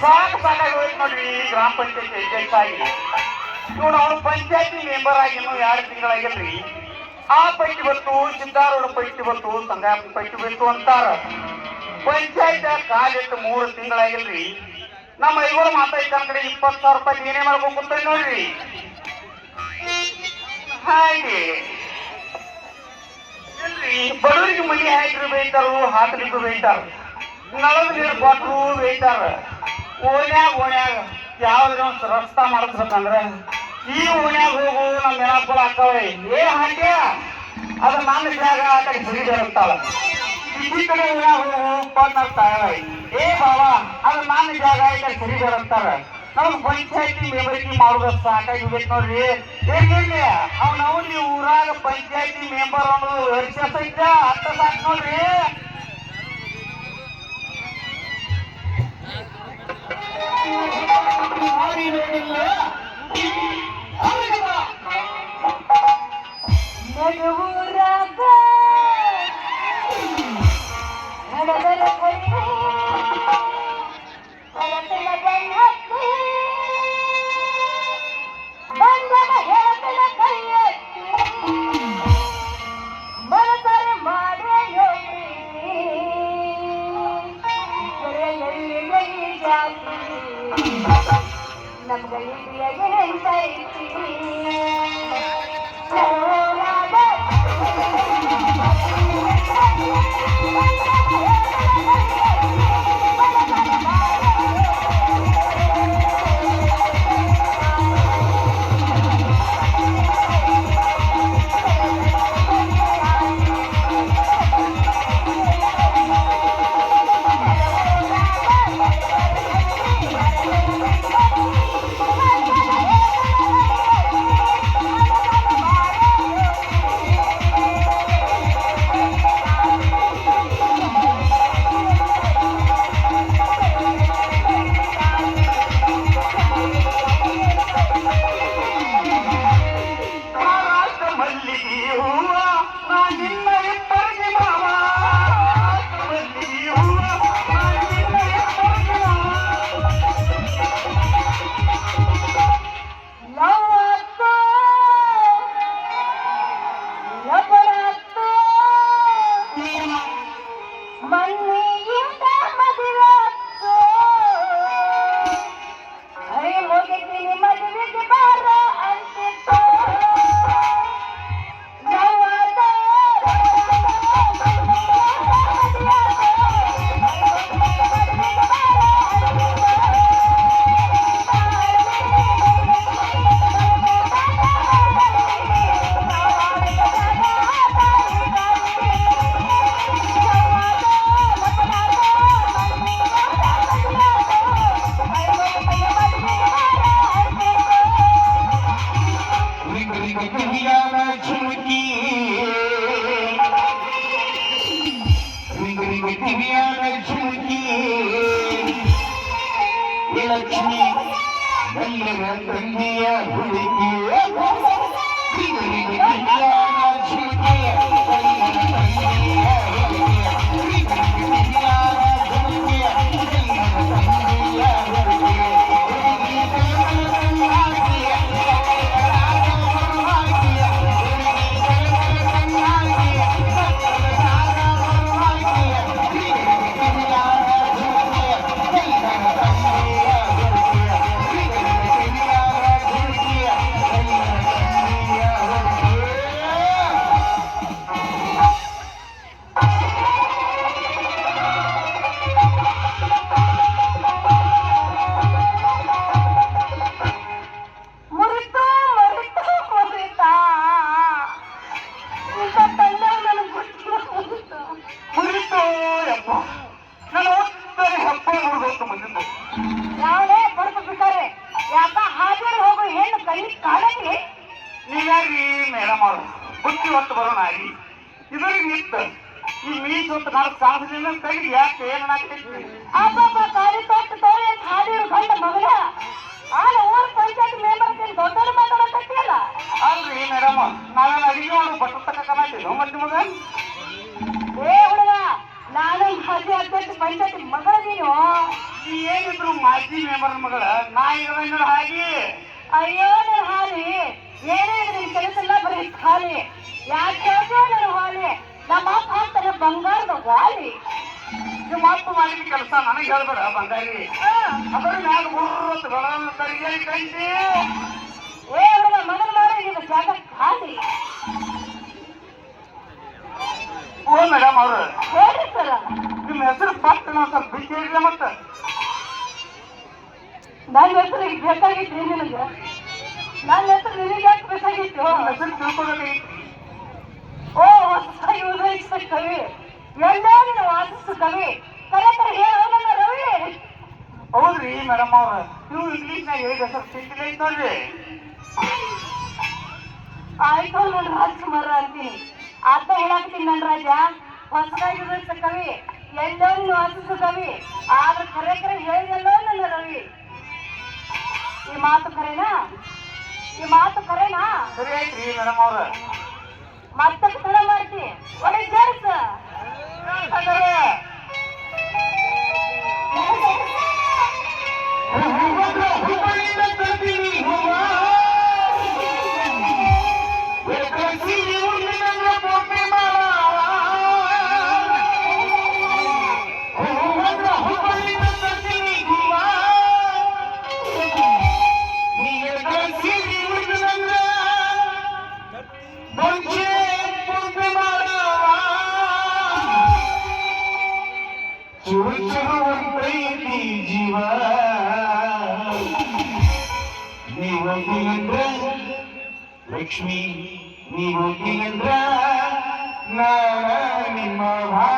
ಸಾಕು ಸಾಕಾಗಿ ನೋಡ್ರಿ ಗ್ರಾಮ ಪಂಚಾಯತಿ ಅಧ್ಯಕ್ಷ ಆಗಿ, ಇವನು ಅವನು ಪಂಚಾಯತಿ ಮೆಂಬರ್ ಆಗಿ ಇನ್ನೂ ಎರಡು ತಿಂಗಳಾಗಿಲ್ರಿ. ಆ ಪೈಟಿ ಬಂತು ಸಿದ್ದಾರೋಡ ಪೈಟಿ ಬಂತು ಸಂಗಾಪುರ ಪೈಟಿ ಬಂತು ಅಂತಾರ. ಪಂಚಾಯತ್ ಕಾಲಿಟ್ಟು ಮೂರು ತಿಂಗಳಾಗಿಲ್ರಿ. ನಮ್ಮ ಐವರು ಮಾತಾಡ್ತಾರ ಕಡೆ ಇಪ್ಪತ್ತು ಸಾವಿರ ರೂಪಾಯಿ ಏನೇ ಮಾಡ್ಬೇಕು ಅಂತ ನೋಡ್ರಿ. ಹಾಗೆ. ಬಡವರಿಗೆ ಮನೆ ಹಾಕಿದ್ರು ಬೇಯ್ತಾರು, ಹಾಕಲಿಕ್ಕೂ ಬೇಯ್ತಾರ. ನಳದ ನೀರು ಕೊಟ್ಟರು ಬೇಯ್ತಾರ. ಓಣ್ಯಾಗ ಓಣ್ಯಾಗ ಯಾವ್ದ್ರ ಒಂದು ರಸ್ತಾ ಮಾಡಿಸ್ಬೇಕಂದ್ರೆ ಈ ಓಣ್ಯಾಗ ಹೋಗು ನಮ್ಮ ನೆನಪುಗಳು ಹಾಕವೆ ಏ ಹಾಕ್ಯ ಅದು ನನ್ನ ಜಾಗ ಆ ಕಡೆ ಸುರಿದಾರ ಅಂತಾಳ ಈ ಕಡೆ ಓಣ್ಯಾಗ ಹೋಗು ಕೊಟ್ಟಾಳ ಏ ಬಾಬಾ, ಅದು ನನ್ನ ಜಾಗ ಈ ಕಡೆ ಅಂತಾರ ನಮ್ಗೆ ಪಂಚಾಯತಿ ಮೆಂಬರ್ಗೆ ಮಾಡೋದು ಸಾಕಾಗಿ ಬೇಕು ನೋಡ್ರಿ. ಹೇಗಿರ್ಲಿ ಅವ್ನ ನೀವು ಊರಾಗ ಪಂಚಾಯತಿ ಮೆಂಬರ್ ಅನ್ನೋದು ವರ್ಷ ಅರ್ಥ ಸಾಕು ನೋಡ್ರಿ. ನಡುವೂರಾಗ Yeah. ಬುದ್ಧಿ ಹೊತ್ತು ಬರೋಣ. ಆಗಿ ಇದರಿಗೆ ನಿಂತ, ಈ ಮೀಸ್ ಹೊತ್ತು ನಾಲ್ಕು ಸಾಧನೆಯಿಂದ ಕೈಗೆ ಯಾಕೆ ಏನಾಗ್ತೈತಿ ಅಬ್ಬಬ್ಬ ಕಾಲಿ ತೊಟ್ಟು, ತೋಳೆ ಮಗನ ಆಗ ಊರ್ ಪಂಚಾಯತ್ ಮೆಂಬರ್ ದೊಡ್ಡ ಮಾತಾಡಕತ್ತಿಯಲ್ಲ? ವಾಲಿ ನಿಮ್ಮ ಅಪ್ಪ ಮಾಡಿದ ಕೆಲಸ ನನಗೆ ಹೇಳ್ಬೇಡ ಬಂಗಾರಿ. ಹಾ. ಅದ್ರ ಮ್ಯಾಗ ಮೂರು ಬೆಳವನ್ನ ಸರಿಯಾಗಿ ಕಂಡಿ ಏ ಹುಡುಗ ಮಗನ ಮಾಡಿ ಇದು ಜಾಗ ಖಾಲಿ ಓ ಮೇಡಮ್ ಅವರು. ಹೇಳಿ ಸರ. ನಿಮ್ಮ ಹೆಸರು ಪಟ್ಟ ನಾವು ಸ್ವಲ್ಪ ಬಿಟ್ಟು ಹೇಳಿಲ್ಲ ಮತ್ತೆ. ನನ್ನ ಹೆಸರು ಈಗ ಬೇಕಾಗಿತ್ತು ನಿನಗೆ. ನನ್ನ ಹೆಸರು ನಿನಗೆ ಯಾಕೆ ಬೇಕಾಗಿತ್ತು? ಹೆಸರು ತಿಳ್ಕೊಬೇಕು ಓ ಹೊಸದಾಗಿ ಉದಯಿಸಿದ ಕವಿ. ಎಲ್ಲಾರಿನ ವಾಸಿಸು ಕವಿ ಕರೆ ಕರೆ ಹೇಳು ನನ್ನ ರವಿ ಹೌದ್ರಿ ಮೇಡಮ್ ಅವ್ರ. ನೀವು ಇಂಗ್ಲೀಷ್ನಾಗ ಹೇಳಿದ ಸ್ವಲ್ಪ ಸಿಕ್ಕಿಲ್ಲ ಐತ್ ನೋಡ್ರಿ. ಆಯ್ತು ನನ್ನ ರಾಜ್ಕುಮಾರ ಅಂತೀನಿ ಅರ್ಥ ಹೇಳಾಕತ್ತೀನಿ ನನ್ನ ರಾಜ. ಕವಿ ಎಲ್ಲರಿನ ವಾಸಿಸು ಕವಿ. ಆದ್ರೆ ಕರೆ ಕರೆ ಹೇಳಿದಲ್ಲೋ ನನ್ನ ರವಿ. ಈ ಮಾತು ಕರೆನಾ? ಈ ಮಾತು ಕರೆನಾ? ಸರಿ ಆಯ್ತ್ರಿ ಮೇಡಮ್ ಅವ್ರ. ಮತ್ತೆ ಸಲ ಮಾಡ್ತಿ. ಒಳ್ಳೆ ಜರ್ಸ. かしら? ಜೀವ ನೀವಂದ್ರ ಲಕ್ಷ್ಮಿ ನೀವಂದ್ರ ನಾನು ನಿಮ್ಮ ಭಾ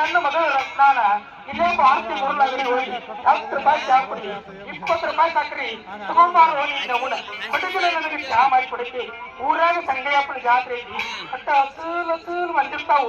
ನನ್ನ ಮಗಳ ರತ್ನಾನ ಇಲ್ಲೇ ಭಾರತಿ ಮೂರ್ಲಾಗಡಿ ಹೋಗಿ ಹತ್ತು ರೂಪಾಯಿ ಚಾ ಕೊಡಿ ಇಪ್ಪತ್ತು ರೂಪಾಯಿ ಸಾಕ್ರಿ. ತಗೊಂಬಾರ ಹೋಗಿ ನಮೂನ ಬಡಗಲ ನನಗೆ ಚಾ ಮಾಡಿ ಕೊಡಕ್ಕೆ ಊರಾಗ ಸಂಗಯ್ಯಪ್ಪನ ಜಾತ್ರೆ ಐತಿ. ಅಟ್ಟ ಅಸೂಲ್ ಅಸೂಲ್ ಬಂದಿರ್ತಾವು